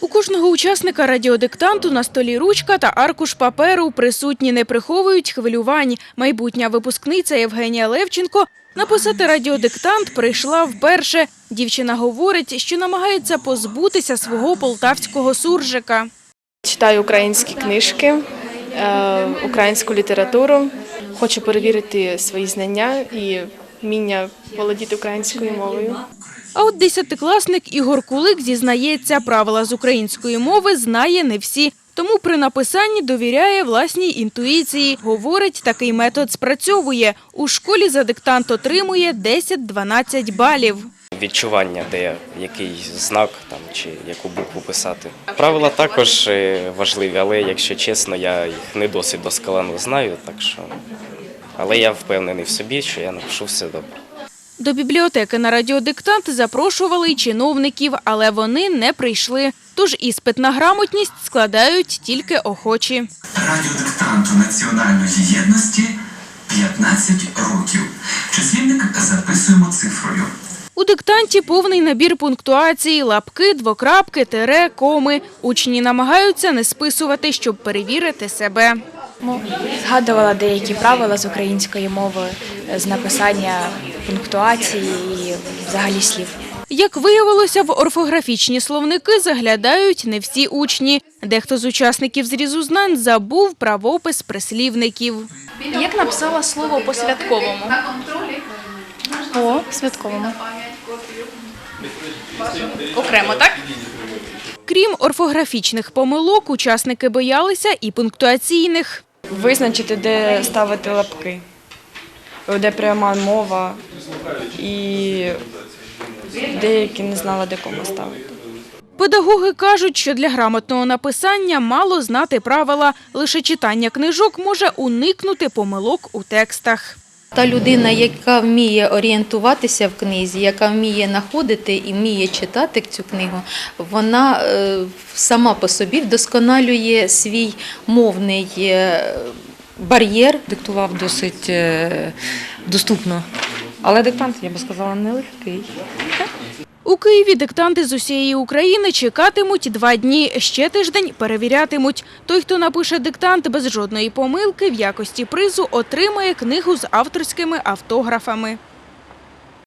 У кожного учасника радіодиктанту на столі ручка та аркуш паперу присутні не приховують хвилювань. Майбутня випускниця Євгенія Левченко написати радіодиктант прийшла вперше. Дівчина говорить, що намагається позбутися свого полтавського суржика. Читаю українські книжки, е, українську літературу. Хочу перевірити свої знання і вміння володіти українською мовою. А от десятикласник Ігор Кулик зізнається, правила з української мови знає не всі. Тому при написанні довіряє власній інтуїції. Говорить, такий метод спрацьовує. У школі за диктант отримує 10-12 балів. відчування, де який знак там чи яку букву писати. Правила також е, важливі, але якщо чесно, я їх не досить досконало знаю, так що. Але я впевнений в собі, що я напишу все добре. До бібліотеки на радіодиктант запрошували й чиновників, але вони не прийшли. Тож іспит на грамотність складають тільки охочі. Радіодиктанту національної єдності 15 років. Числівник записуємо цифрою. У диктанті повний набір пунктуації, лапки, двокрапки, тире, коми. Учні намагаються не списувати, щоб перевірити себе. Згадувала деякі правила з української мови, з написання пунктуації і взагалі слів. Як виявилося, в орфографічні словники заглядають не всі учні. Дехто з учасників зрізу знань забув правопис прислівників. Як написала слово по святковому? По святковому. Окремо, так? Крім орфографічних помилок, учасники боялися і пунктуаційних. Визначити, де ставити лапки, де пряма мова, і деякі не знали, де кому ставити. Педагоги кажуть, що для грамотного написання мало знати правила. Лише читання книжок може уникнути помилок у текстах. Та людина, яка вміє орієнтуватися в книзі, яка вміє знаходити і вміє читати цю книгу, вона е, сама по собі вдосконалює свій мовний е, бар'єр. диктував досить е, доступно. Але диктант, я би сказала, нелегкий. У Києві диктанти з усієї України чекатимуть два дні. Ще тиждень перевірятимуть. Той, хто напише диктант без жодної помилки, в якості призу отримає книгу з авторськими автографами.